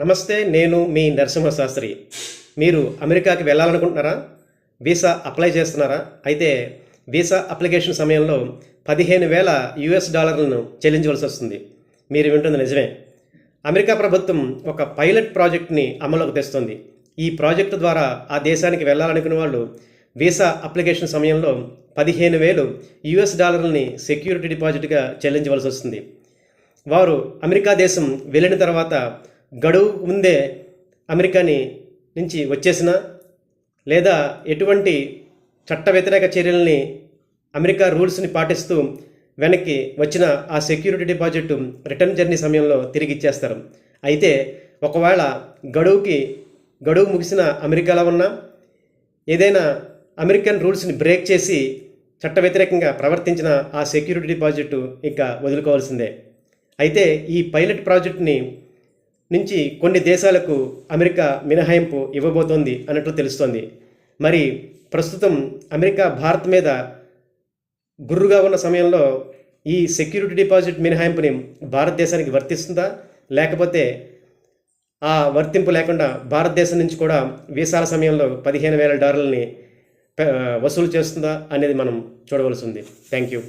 నమస్తే నేను మీ నరసింహశాస్త్రి. మీరు అమెరికాకి వెళ్ళాలనుకుంటున్నారా? వీసా అప్లై చేస్తున్నారా? అయితే వీసా అప్లికేషన్ సమయంలో పదిహేను వేల యుఎస్ డాలర్లను చెల్లించవలసి వస్తుంది. మీరు వింటుంది నిజమే. అమెరికా ప్రభుత్వం ఒక పైలట్ ప్రాజెక్ట్ని అమలులోకి తెస్తుంది. ఈ ప్రాజెక్టు ద్వారా ఆ దేశానికి వెళ్ళాలనుకునే వాళ్ళు వీసా అప్లికేషన్ సమయంలో పదిహేను వేలు యుఎస్ డాలర్లని సెక్యూరిటీ డిపాజిట్గా చెల్లించవలసి వస్తుంది. వారు అమెరికా దేశం వెళ్ళిన తర్వాత గడువు ముందే అమెరికాని నుంచి వచ్చేసిన లేదా ఎటువంటి చట్ట వ్యతిరేక చర్యల్ని అమెరికా రూల్స్ని పాటిస్తూ వెనక్కి వచ్చిన ఆ సెక్యూరిటీ డిపాజిట్ రిటర్న్ జర్నీ సమయంలో తిరిగి ఇచ్చేస్తారు. అయితే ఒకవేళ గడువుకి గడువు ముగిసిన అమెరికాలో ఉన్న ఏదైనా అమెరికన్ రూల్స్ని బ్రేక్ చేసి చట్ట వ్యతిరేకంగా ప్రవర్తించిన ఆ సెక్యూరిటీ డిపాజిట్ ఇక వదులుకోవాల్సిందే. అయితే ఈ పైలట్ ప్రాజెక్ట్ని నుంచి కొన్ని దేశాలకు అమెరికా మినహాయింపు ఇవ్వబోతోంది అన్నట్లు తెలుస్తోంది. మరి ప్రస్తుతం అమెరికా భారత్ మీద గుర్రుగా ఉన్న సమయంలో ఈ సెక్యూరిటీ డిపాజిట్ మినహాయింపుని భారతదేశానికి వర్తిస్తుందా? లేకపోతే ఆ వర్తింపు లేకుండా భారతదేశం నుంచి కూడా వీసాల సమయంలో పదిహేను వేల డాలర్లని వసూలు చేస్తుందా అనేది మనం చూడవలసి ఉంది. Thank you